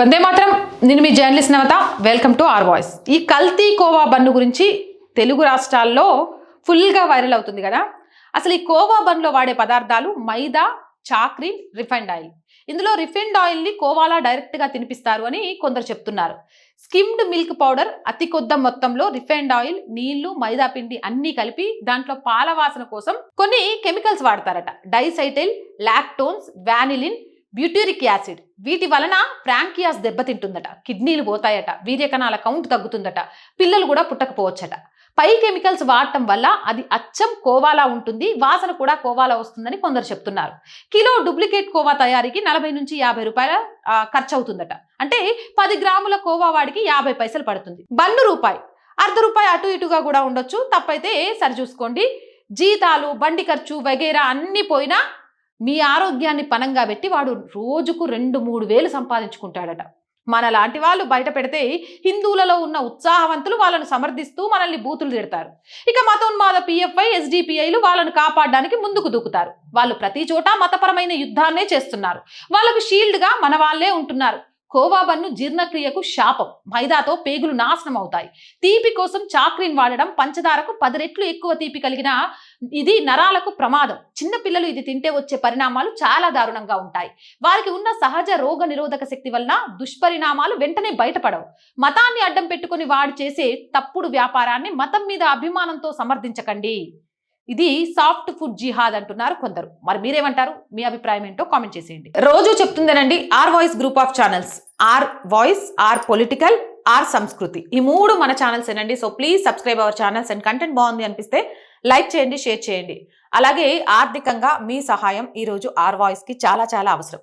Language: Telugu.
వందే మాత్రం. నేను మీ journalist Navatha. Welcome to R voice. ఈ కల్తీ కోవా బన్ను గురించి తెలుగు రాష్ట్రాల్లో ఫుల్గా వైరల్ అవుతుంది కదా. అసలు ఈ కోవా బన్లో వాడే పదార్థాలు మైదా చాక్రీన్ రిఫైండ్ ఆయిల్. ఇందులో రిఫైండ్ ఆయిల్ని కోవాలా డైరెక్ట్గా తినిపిస్తారు అని కొందరు చెప్తున్నారు. స్కిమ్డ్ మిల్క్ పౌడర్ అతి కొద్ద మొత్తంలో రిఫైండ్ ఆయిల్ నీళ్ళు మైదా పిండి అన్నీ కలిపి దాంట్లో పాల వాసన కోసం కొన్ని కెమికల్స్ వాడతారట. Diacetyl lactones vanillin butyric acid. వీటి వలన ప్రాంకియాస్ దెబ్బతింటుందట. కిడ్నీలు పోతాయట. వీర్యకణాల కౌంట్ తగ్గుతుందట. పిల్లలు కూడా పుట్టకపోవచ్చట. పై కెమికల్స్ వాడటం వల్ల అది అచ్చం కోవాలా ఉంటుంది. వాసన కూడా కోవాలా వస్తుందని కొందరు చెప్తున్నారు. కిలో డూప్లికేట్ కోవా తయారీకి నలభై నుంచి యాభై రూపాయల ఖర్చు అవుతుందట అంటే పది గ్రాముల కోవా వాడికి యాభై పైసలు పడుతుంది. బన్ను రూపాయి. అర్ధ రూపాయి అటు ఇటుగా కూడా ఉండొచ్చు. తప్పైతే సరి చూసుకోండి. జీతాలు బండి ఖర్చు వగేరా అన్ని పోయినా మీ ఆరోగ్యాన్ని పనంగా పెట్టి వాడు రోజుకు రెండు మూడు వేలు సంపాదించుకుంటాడట. మన లాంటి వాళ్ళు బయట పెడితే హిందువులలో ఉన్న ఉత్సాహవంతులు వాళ్ళను సమర్థిస్తూ మనల్ని బూతులు తిడతారు. ఇక మతోన్మాద పిఎఫ్ఐ ఎస్డిపిఐలు వాళ్ళను కాపాడడానికి ముందుకు దూకుతారు. వాళ్ళు ప్రతి చోట మతపరమైన యుద్ధాన్నే చేస్తున్నారు. వాళ్ళకు షీల్డ్గా మన వాళ్ళే ఉంటున్నారు. కోవా బన్ను జీర్ణక్రియకు శాపం. మైదాతో పేగులు నాశనం అవుతాయి తీపి కోసం చాక్రీన్ వాడడం పంచదారకు పది రెట్లు ఎక్కువ తీపి కలిగిన ఇది నరాలకు ప్రమాదం. చిన్న పిల్లలు ఇది తింటే వచ్చే పరిణామాలు చాలా దారుణంగా ఉంటాయి. వారికి ఉన్న సహజ రోగ నిరోధక శక్తి వలన దుష్పరిణామాలు వెంటనే బయటపడవు. మతాన్ని అడ్డం పెట్టుకుని వాడు చేసే తప్పుడు వ్యాపారాన్ని మతం మీద అభిమానంతో సమర్థించకండి. ఇది సాఫ్ట్ ఫుడ్ జిహాద్ అంటున్నారు కొందరు. మరి మీరేమంటారు? మీ అభిప్రాయం ఏంటో కామెంట్ చేసేయండి. రోజు చెప్తుందేనండి R voice group of channels. R voice R political R Sanskriti. ఈ మూడు మన ఛానల్స్ ఏనండి. So please subscribe our channels and content బాగుంది అనిపిస్తే లైక్ చేయండి షేర్ చేయండి. అలాగే ఆర్థికంగా మీ సహాయం ఈరోజు ఆర్ వాయిస్కి చాలా చాలా అవసరం.